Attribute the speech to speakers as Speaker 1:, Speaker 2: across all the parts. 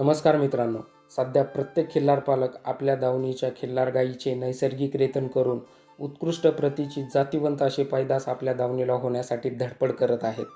Speaker 1: नमस्कार मित्रांनो. सध्या प्रत्येक खिल्लार पालक आपल्या दावणीच्या खिल्लार गायीचे नैसर्गिक रेतन करून उत्कृष्ट प्रतीची जातिवंत असे पैदास आपल्या दावणीला होण्यासाठी धडपड करत आहेत.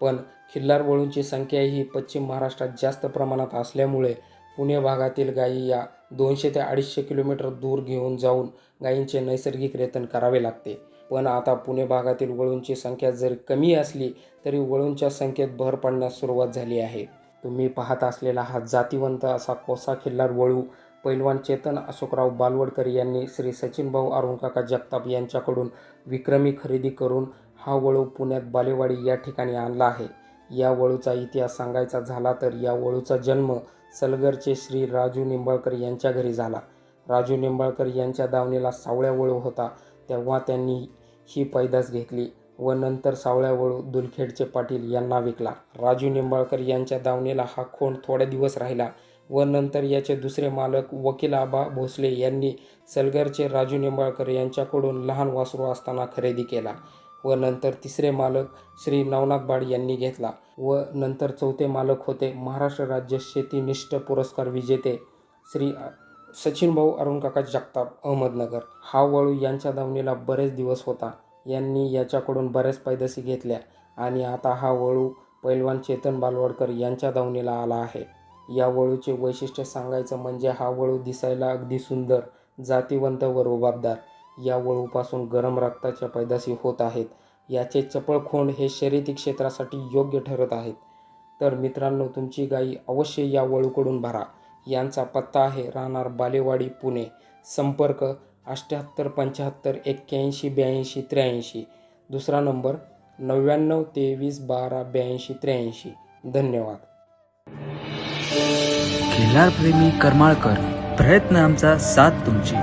Speaker 1: पण खिल्लार वळूंची संख्या ही पश्चिम महाराष्ट्रात जास्त प्रमाणात असल्यामुळे पुणे भागातील गायी या दोनशे ते अडीचशे किलोमीटर दूर घेऊन जाऊन गायींचे नैसर्गिक रेतन करावे लागते. पण आता पुणे भागातील वळूंची संख्या जरी कमी असली तरी वळूंच्या संख्येत भर पडण्यास सुरुवात झाली आहे. तुम्ही पाहत असलेला हा जातिवंत असा कोसा खिल्लार वळू पैलवान चेतन अशोकराव बालवडकर यांनी श्री सचिनभाऊ अरुणकाका जगताप यांच्याकडून विक्रमी खरेदी करून हा वळू पुण्यात बालेवाडी या ठिकाणी आणला आहे. या वळूचा इतिहास सांगायचा झाला तर या वळूचा जन्म सलगरचे श्री राजू निंबाळकर यांच्या घरी झाला. राजू निंबाळकर यांच्या दावणीला सावळ्या वळू होता तेव्हा त्यांनी ही पैदास घेतली. व नंतर सावळ्यावळू दुलखेडचे पाटील यांना विकला. राजू निंबाळकर यांच्या दावणीला हा खोंड थोड्या दिवस राहिला व नंतर याचे दुसरे मालक वकील आबा भोसले यांनी सलगरचे राजू निंबाळकर यांच्याकडून लहान वासरू असताना खरेदी केला व नंतर तिसरे मालक श्री नवनाथ बाड यांनी घेतला व नंतर चौथे मालक होते महाराष्ट्र राज्य शेतीनिष्ठ पुरस्कार विजेते श्री सचिनभाऊ अरुणकाका जगताप अहमदनगर. हा वळू यांच्या दावणीला बरेच दिवस होता. यांनी याच्याकडून बऱ्याच पैदासी घेतल्या आणि आता हा वळू पैलवान चेतन बालवडकर यांच्या दावणीला आला आहे. या वळूचे वैशिष्ट्य सांगायचं म्हणजे हा वळू दिसायला अगदी सुंदर जातीवंत व रुबाबदार. या वळूपासून गरम रक्ताच्या पैदासी होत आहेत. याचे चपळखोंड हे शर्यती क्षेत्रासाठी योग्य ठरत आहेत. तर मित्रांनो तुमची गाई अवश्य या वळूकडून भरा. यांचा पत्ता आहे राहणार बालेवाडी पुणे. संपर्क अठ्ठ्याहत्तर पंच्याहत्तर एक्क्याऐंशी ब्याऐंशी त्र्याऐंशी. दुसरा नंबर नव्याण्णव तेवीस बारा ब्याऐंशी त्र्याऐंशी. धन्यवाद.
Speaker 2: खिल्लारप्रेमी करमाळकर प्रयत्न आमचा साथ तुमची.